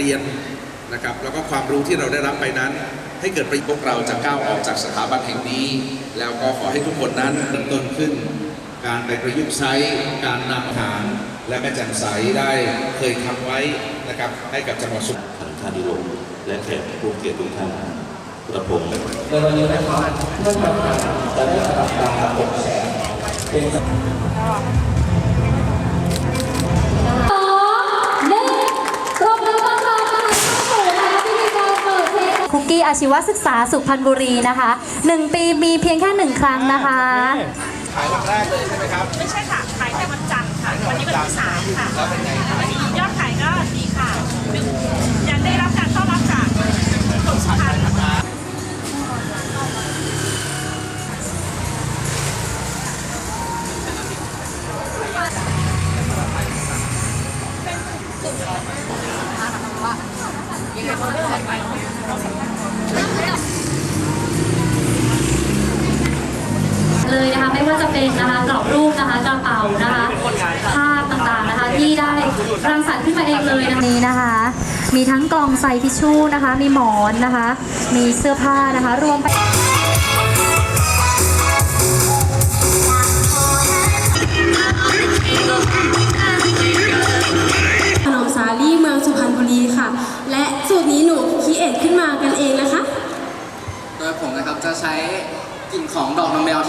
เรียนนะครับแล้วก็ความรู้ที่เราได้รับไปนั้น ให้เกิดประโยชน์พวกเราจะก้าวออกจากสถาบันแห่งนี้ แล้วก็ขอให้ทุกคนนั้นเริ่มต้นขึ้น การไปประยุกต์ใช้การนำอาหารและแม่แจ่มใสได้เคยทำไว้นะครับให้กับจังหวัดสุทางท่านนิรมและแขกผู้เกียรติทุกท่านกระผมในวันนี้นะครับเพื่อนประธานจะได้ประกาศปกแสงเป็น กกี้อาชีวศึกษาสุพรรณบุรีนะคะหนึ่งปีมีเพียงแค่หนึ่งครั้งนะคะ ขายวันแรกเลยใช่ไหมครับ ไม่ใช่ค่ะ ขายแค่วันจันทร์ค่ะ วันนี้วันที่สามค่ะวันนี้ยอดขายก็ดีค่ะยังได้รับการต้อนรับจากคนสุพรรณเลย นะคะไม่ว่าจะเป็นนะคะกรอบรูปนะคะกระเป๋านะคะภาพต่างๆนะคะที่ได้รังสรรค์ขึ้นมาเองเลยนะคะนี้นะคะ มีทั้งกล่องใส่ทิชชู่นะคะ มีหมอนนะคะ มีเสื้อผ้านะคะรวมไปขนมสาลี่เมืองสุพรรณบุรีค่ะ และสูตรนี้หนูคิดเอทขึ้นมากันเองนะคะ โดยผมนะครับจะใช้กลิ่นของดอกนางแมวที่